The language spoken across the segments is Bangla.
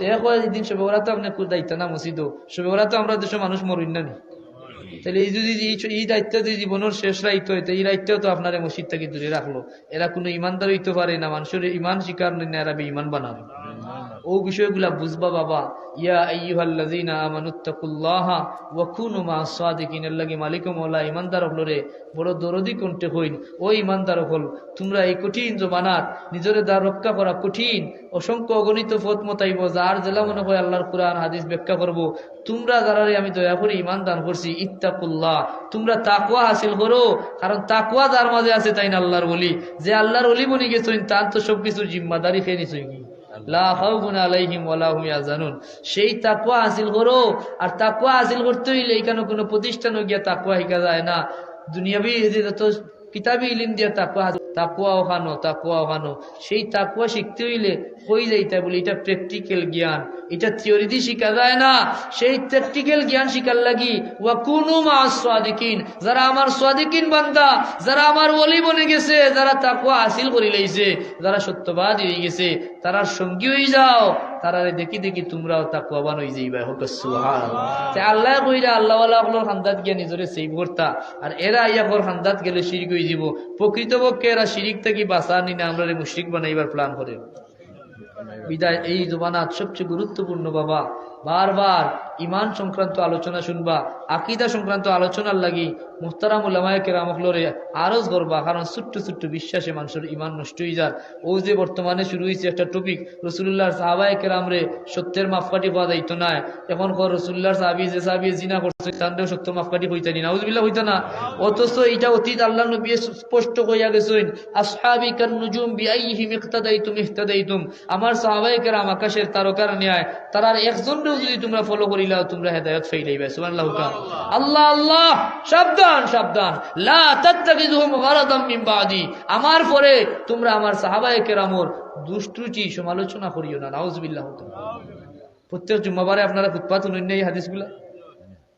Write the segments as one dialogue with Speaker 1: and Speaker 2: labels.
Speaker 1: তো এক হয় দিন সবে ওরা তো আপনার দায়িত্ব না মসজিদ সবে ওরা তো আমরা দেশের মানুষ মরিন না নি? তাহলে এই যদি এই- দায়িত্ব যদি জীবনের শেষ রাইত হইতে এই দায়িত্ব তো আপনার মসজিদ থেকে দূরে রাখল। এরা কোনো ইমানদার হইতে পারে না, মানুষের ইমান শিকার নেই না, এরা ইমান বানাবে। ও বিষয়গুলা বুঝবা বাবা। হাদিস ব্যাখ্যা তোমরা আমি দয়া করে ইমান দান করছি, ইত্তাকুল্লাহ, তোমরা তাকুয়া হাসিল করো। কারণ তাকুয়া যার মাঝে আছে তাই না আল্লাহর বলি যে আল্লাহর অলি বনি গেছেন, তার তো সবকিছুর জিম্মাদারি খেয়ে নিছই কি? সেই তাকুয়া হাসিল করো, আর তাকুয়া হাসিল করতে হইলে এখানে কোনো প্রতিষ্ঠানও গিয়া তাকুয়া শিখা যায় না। দুনিয়াবি তো কিতাবি ইলিম দিয়া তাকওয়া তাকুয়া ওখানো তাকুয়া ওখানো সেই তাকুয়া শিখতে হইলে কই যাইতে বলি, এটা প্র্যাকটিক্যাল জ্ঞান। এটা থিওরি দিয়ে শিখা যায় না। সেই প্র্যাকটিক্যাল জ্ঞান শিখার লাগি ওয়া কুনু মা সাদিকিন। যারা আমার সাদিকিন বান্দা, যারা আমার ওলি বনে গেছে, যারা তাকুয়া হাসিল করি লাইছে যারা সত্যবাদ হয়ে গেছে তারা সঙ্গী হয়ে যাও। তারারে দেখি দেখি তোমরাও তাকুয়াবান হয়ে যাইবা হোক আল্লাহ কইরা আল্লাহ ওয়ালা হান্দাত গিয়া নিজরে সেভ করতা আর এরা ইয়া হান্দাত গেলে শিরিক হয়ে যাব প্রকৃতপক্ষে এরা শিরিক থেকে বাঁচা নিনা আমরা আমরা মুশরিক বানাইবার প্ল্যান করে। বিদায় এই জমানাত সবচেয়ে গুরুত্বপূর্ণ বাবা। বারবার ইমান সংক্রান্ত আলোচনা শুনবা, আকিদা সংক্রান্ত আলোচনার লাগি মুহতারাম উলামায়কে রামকলরে আরজ করবা, কারণ ছোট্ট ছোট্ট বিশ্বাসে মানুষের ইমান নষ্ট হয়ে যার। ও যে বর্তমানে শুরু হয়েছে একটা টপিক রসুল্লাহর সাহাবায় কেরামরে সত্যের মাপকাঠি পাওয়া যাইতো না। এখন কর রসুল্লাহর সাহাবি, যে সাহাবি জিনা করছে, তান্ডেও সত্য মাপকাঠি হইতে নি। নাউজবিল্লাহ হইতো না। অথচ এটা অতীত আল্লাহ নবী স্পষ্ট কইয়া গেছেন, আসহাবি কান বিআইহিম ইক্তাদাইতুম ইহতাদাইতুম। আমার সাহাবায়ে কেরাম আকাশের তারকার ন্যায়, তারার একজনও যদি তোমরা ফলো করিলাও তোমরা হেদায়েত ফাইলাইবা সুবহানাল্লাহ আল্লাহ আল্লাহ সাবধান সাবধান। লা তাত্তাকিযুহুম গারাদাম মিন বাদি। আমার পরে তোমরা আমার সাহাবায়ে কেরামর দুষ্টুচি সমালোচনা করিও না নাউজুবিল্লাহ। প্রত্যেক জুম্মাবারে আপনারা ফুটপাত এই হাদিসগুলা?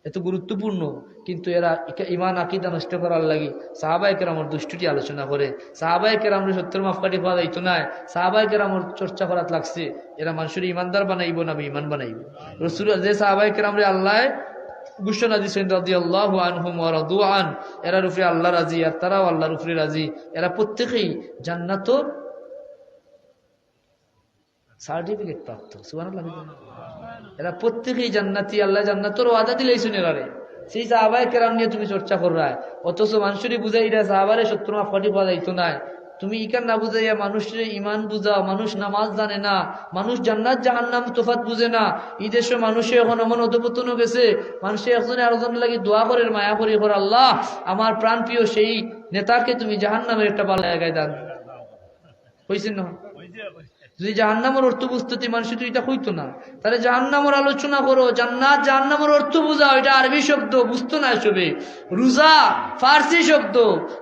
Speaker 1: এত গুরুত্বপূর্ণ, কিন্তু এরা ইমান আকিদা নষ্ট করার লাগি সাহাবাই কেরামর দুষ্টুটি আলোচনা করে। সাহাবাই কেরামর সত্যের মাফকাটি পাওয়া যাইতো না সাহাবাই কেরামর চর্চা করাত লাগছে। এরা মানুষের ইমানদার বানাইব না ইমান বানাইব। রসুল, যে সাহাবাই কেরামরে আল্লাহ আল্লাহ জান্নাতর সার্টিফিকেট প্রাপ্ত। সুবহানাল্লাহ। এরা প্রত্যেকেই জান্নাতি, আল্লাহ জান্নাতর ওয়াদা দিলেইছেন এরারে সেই সাহাবায় কেরাম নিয়ে তুমি চর্চা কররায় অথচ মানুষেরই বুঝাই এটা সাহাবারে সত্তর মাফ ফাটি পাওয়া যাইতো না। তুমি ইকান না বুঝাইয়া মানুষের ইমান বুঝাও, মানুষ নামাজ জানে না, মানুষ জান্নাত, জাহান্নাম, তোফাত বুঝে না। এই দেশে মানুষে এখন এমন অধপতন গেছে, মানুষে একজনে আরেকজন লাগে দোয়া করে মায়া করি কর আল্লাহ, আমার প্রাণ প্রিয় সেই নেতাকে তুমি জাহান্নামের একটা ভালো জায়গায় দান হয়েছেন না? যদি জাহান্নামের অর্থ বুঝতে মানুষ তো এটা হইতো না, তাহলে জাহান্নামের আলোচনা করো, জান্নাত, জাহান্নামের অর্থ বুঝাও এটা আরবি শব্দ, বুঝতো না এসবে। রোজা, ফার্সি শব্দ,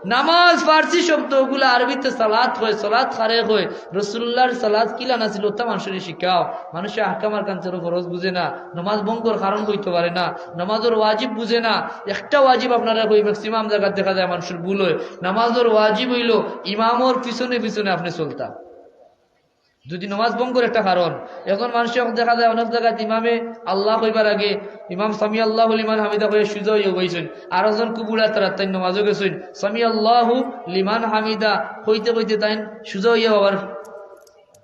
Speaker 1: নামাজ, ফার্সি শব্দ, ওগুলো আরবিতে সালাত হয়, সালাত খারে হয়। রসুল্লাহর সালাত কিলা না ছিল? তা মানুষের শিখাও। মানুষের হাকামার কাঞ্চের খরচ বুঝে না। নামাজ বঙ্গর কারণ হইতে পারে না। নামাজের ওয়াজিব বুঝে না। একটা ওয়াজিব আপনারা কই ম্যাক্সিমাম জায়গায় দেখা যায় মানুষের ভুল হয়। নামাজের ওয়াজিব হইল ইমামর পিছনে পিছনে আপনি চলতাম। যদি নমাজ ভঙ্গর একটা কারণ। এখন মানুষ দেখা যায় অনেক জায়গায় ইমামে আল্লাহ কইবার আগে, ইমাম সামি আল্লাহ লিমান হামিদা করে সুজা হইয়া গইছেন আর একজন কুবুরা তারা তাই নমাজও গেছেন। সামি আল্লাহ লিমান হামিদা কইতে কইতে তাই সুজা হইয়া বাবার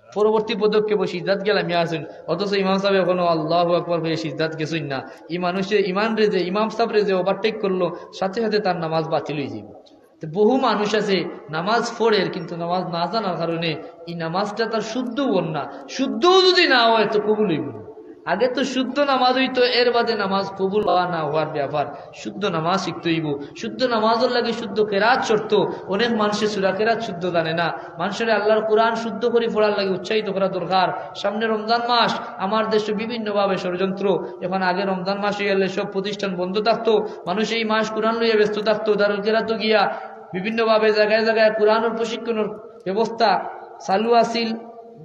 Speaker 1: পরবর্তী পদক্ষেপ সিদ্ধাত গেলাম আসেন অথচ ইমাম সাহেব এখনও আল্লাহ আকবর হয়ে সিদ্ধাত গেছেন না। এই মানুষের ইমান রেজে, ইমাম সাহেব রেজে ওভারটেক করল, সাথে সাথে তার নামাজ বাতিল হয়ে যাবে বহু মানুষ আছে, নামাজ পড়ে কিন্তু নামাজ না জানার কারণে এই নামাজটা তার শুদ্ধ বন্যা শুদ্ধও যদি না হয় তো কবুলই না। আগে তো শুদ্ধ নামাজ হইতো, এর বাদে নামাজ কবুল হওয়া না হওয়ার ব্যাপার। শুদ্ধ নামাজ শিখতে হইব। শুদ্ধ নামাজের লাগে শুদ্ধ কেরাত চড়ত অনেক মানুষের সুরা কেরাত শুদ্ধ জানে না। মানুষের আল্লাহর কোরআন শুদ্ধ করে পড়ার লাগে উৎসাহিত করা দরকার। সামনে রমজান মাস, আমার দেশে বিভিন্নভাবে ষড়যন্ত্র। এখন আগে রমজান মাসে গেলে সব প্রতিষ্ঠান বন্ধ থাকতো, মানুষ এই মাস কোরআন লইয়া ব্যস্ত থাকতো, দারুল কেরাত গিয়া বিভিন্নভাবে জায়গায় জায়গায় কোরআনের প্রশিক্ষণের ব্যবস্থা চালু আসিল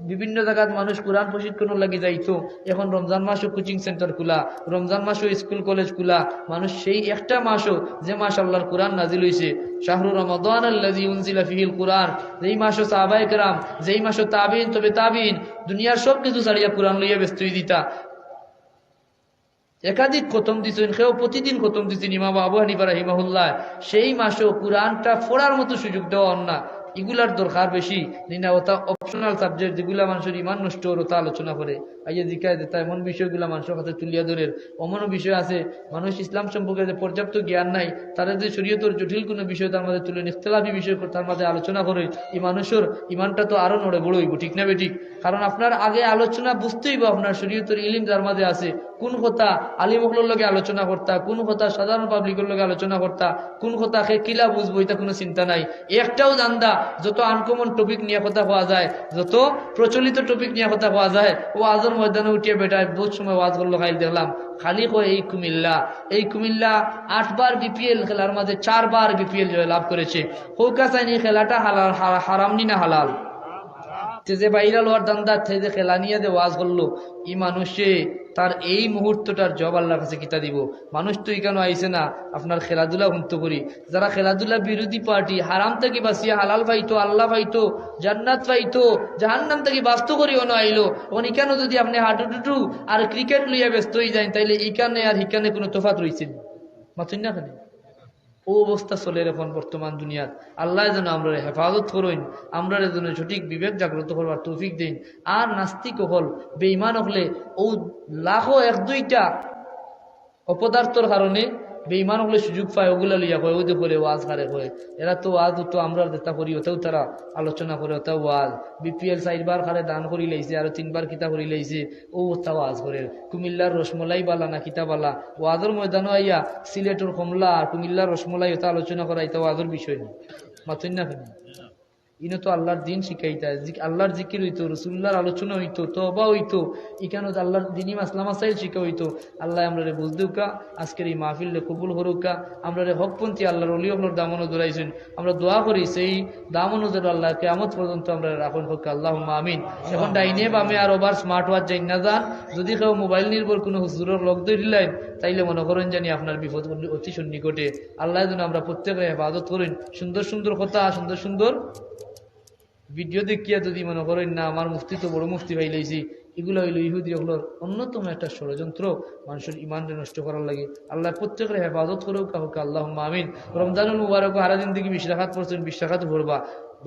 Speaker 1: বিভিন্ন জায়গাত মানুষ কোরআন প্রশিক্ষণ লাগি যাইতো। এখন রমজান মাসও কোচিং সেন্টার খোলা রমজান মাসও স্কুল কলেজ খোলা, মানুষ সেই একটা মাসও যে মাস আল্লাহর কোরআন নাজিল হইছে শাহরু রমাদান আল্লাযী উনজিলা ফিহিল কোরআন যেই মাসও সাহাবায়ে কেরাম, যেই মাসও তাবিন, তবে তাবিন, দুনিয়ার সব কিছু ছাড়িয়া কোরআন লইয়া ব্যস্ত দিতা। একাধিক খতম দিচ্ছেন সেও প্রতিদিন খতম দিচ্ছেন ইমাম আবু হানিফা রাহিমাহুল্লাহ। সেই মাসেও কোরআনটা পড়ার মতো সুযোগ দেওয়া না এগুলার দরকার বেশি না ওটা অপশনাল সাবজেক্ট যেগুলা মানুষের ইমান নষ্ট ওর ওটা আলোচনা করে। আইয়া জিকায় দেতা এমন বিষয়গুলা মানুষের কাছে তুলিয়া ধরে অমনও বিষয় আছে, মানুষ ইসলাম সম্পর্কে যে পর্যাপ্ত জ্ঞান নাই, তারা যে শরীয়তর জটিল কোনো বিষয় তার মাঝে তুলে ইখতলাফি বিষয় তার মাঝে আলোচনা করে, এই মানুষের ইমানটা তো আরও নড়ে বড় হইব, ঠিক না বেঠিক কারণ আপনার আগে আলোচনা বুঝতেই বা আপনার শরীয়তর ইলিম যার মাঝে আছে, কোন কথা আলিমগুলোর লগে আলোচনা করতা, কোন কথা সাধারণ পাবলিকের লগে আলোচনা করতা, কোন কথা সে কিলা বুঝব, এটা কোনো চিন্তা নাই। একটাও জানদা, যত আনকমন টপিক নিয়ে কথা পাওয়া যায় যত প্রচলিত টপিক নিয়ে কথা পাওয়া যায় ও আজর ময়দানে উঠিয়ে বেটায় বহুত সময় ওয়াজ করল খাইল দেখলাম, খালি কয় এই কুমিল্লা এই কুমিল্লা আটবার বিপিএল খেলার মাঝে চারবার বিপিএল জয় লাভ করেছে হৌকা চাইনি খেলাটা হালাল হারামনি না হালাল? তে যে বাইরা লোয়ার দান্দা থে যে খেলা নিয়ে যে ওয়াজ করল ই মানুষে তার এই মুহূর্তটার জব আল্লাহর কাছে কিতা দিব? মানুষ তো এখানে আইসে না, আপনার খেলাধুলা হুন্ত করি। যারা খেলাধুলা বিরোধী পার্টি, হারাম থেকে বাঁচিয়া হালাল পাইতো, আল্লাহ পাইতো, জান্নাত পাইতো, জাহান্নাম থেকে বাস্ত করি অন আইলো। এখন ইখানে যদি আপনি হাঁটুটুটু আর ক্রিকেট লইয়া ব্যস্ত হয়ে যায় তাইলে ইখানে আর হিকানে কোনো তোফাত রয়েছে মাতুন না খানে ও অবস্থা চলে এখন বর্তমান দুনিয়াত। আল্লাহ যেন আমরা হেফাজত করইন আমরা যেন সঠিক বিবেক জাগ্রত করবার তৌফিক দিন। আর নাস্তিক হল বেইমান হলে ও লাখো এক দুইটা অপদার্থর কারণে বেইমান হলে সুযোগ পায়, ওগুলো লইয়া কয় ওদের বলে ওয়াজ হারে কয়। এরা তো ওয়াজ তো আমরা দেখা করি ওটাও তারা আলোচনা করে ওতে ওয়াজ। বিপিএল চারবার খারে দান করি লাইছে, আর তিনবার কিতা করি লাইছে, ও ওটা ওয়াজ করে। কুমিল্লার রসমলাই বালা না কিতা বালা। ওয়াজর ময়দানও আইয়া সিলেটর কমলা আর কুমিল্লার রসমলাই ওটা আলোচনা করা এটা ওয়াজর বিষয় না মাতুন না ইনো তো আল্লাহর দিন শিখাইতা আল্লাহর জিকির হইতো রসুল্লাহর আলোচনা হইতো তবা হইতো ইখানে আল্লাহর দিনী মাসলা মাসাইল শিখা হইতো। আল্লাহ আমরা রে বুঝদুকা আজকের এই মাহফিল কবুল হরুকা আমরা রে হকপন্থী আল্লাহর অলি অগলোর দামনও দৌড়াইছেন আমরা দোয়া করি সেই দামনও যেন আল্লাহ কেমত পর্যন্ত আমরা রাখুন হোক আল্লাহ আমিন। এখন ডাইনে বামে আর ওভার স্মার্ট ওয়াচ যাই না যান। যদি কেউ মোবাইল নির্ভর কোনো হুজুরের লগ ধরিলেন, তাইলে মনে করেন জানি আপনার বিপদ অতি সন্নিকটে। আল্লাহ যেন আমরা প্রত্যেকের হেফাজত করেন। সুন্দর সুন্দর কথা, সুন্দর সুন্দর ভিডিও দেখিয়া যদি মনে করেন, না, আমার মুফতি তো বড় মুফতি ভাই লাইছি। এগুলো হইল ইহুদি হলোর অন্যতম একটা ষড়যন্ত্র মানুষের ইমানটা নষ্ট করার লাগে। আল্লাহ প্রত্যেকের হেফাজত করেও কাউকে আল্লাহ মামিন রমজানুল মুবারক হারা দিন থেকে বিশ রাখাত পড়ছেন, বিশ রাখাত ভরবা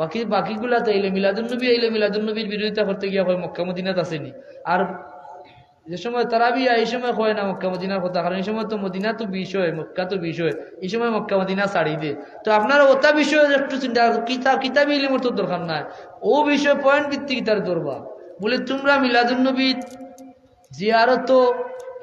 Speaker 1: বাকি বাকিগুলাতে এলে মিলাদুল নবী এলে মিলাদুল নবীর বিরোধিতা করতে গিয়া হয় মক্কামুদ্দিনাত আসেনি। আর যে সময় তারাবি এই সময় হয় না মক্কা, মদিনার কথা। কারণ এই সময় তো মদিনা তো বিষয়, মক্কা তো বিষয়। এই সময় মক্কা, মদিনা ছাড়ি দে। তো আপনার ওটা বিষয়ে একটু চিন্তা কিতাব কিতাবি ইলিমর তো দরকার নাই। ও বিষয় পয়েন্ট ভিত্তিক তার দরবা বলে, তোমরা মিলাদুন্নবী জিয়ারত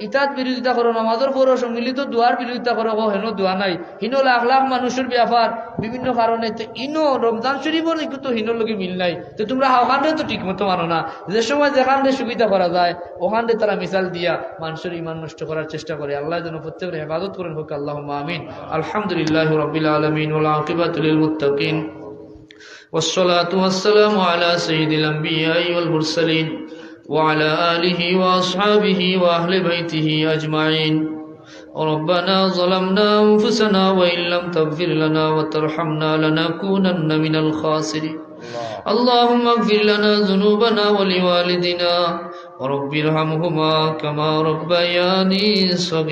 Speaker 1: ইতাত বিরোধিতা করো নামাজের পর সম্মিলিত দোয়ার বিরোধিতা করো ও হেন দোয়া নাই হিনো লাখ লাখ মানুষের ব্যাপার বিভিন্ন কারণে তো ইনো রমজান শরীফের একটু তো হিনোর লোকে মিল নাই তো তোমরা ওখানে তো ঠিক মতো মানো না যে সময় যেখানে সুবিধা করা যায় ওখানে তারা মিসাল দিয়া মানুষের ইমান নষ্ট করার চেষ্টা করে আল্লাহ যেন প্রত্যেকের হেফাজত করেন হোক আল্লাহ আমিন আলহামদুলিল্লাহ রবিল আলমিন ওলাকিবাতুল মুত্তাকিন والصلاة والسلام على سيد الأنبياء والمرسلين وعلى آله وأصحابه وأهل بيته أجمعين. ربنا ظلمنا أنفسنا وإن لم تغفر لنا وترحمنا لنكونن من الخاسرين. اللهم اغفر لنا ذنوبنا ولوالدنا ورب ارحمهما كما ربياني صغيرا.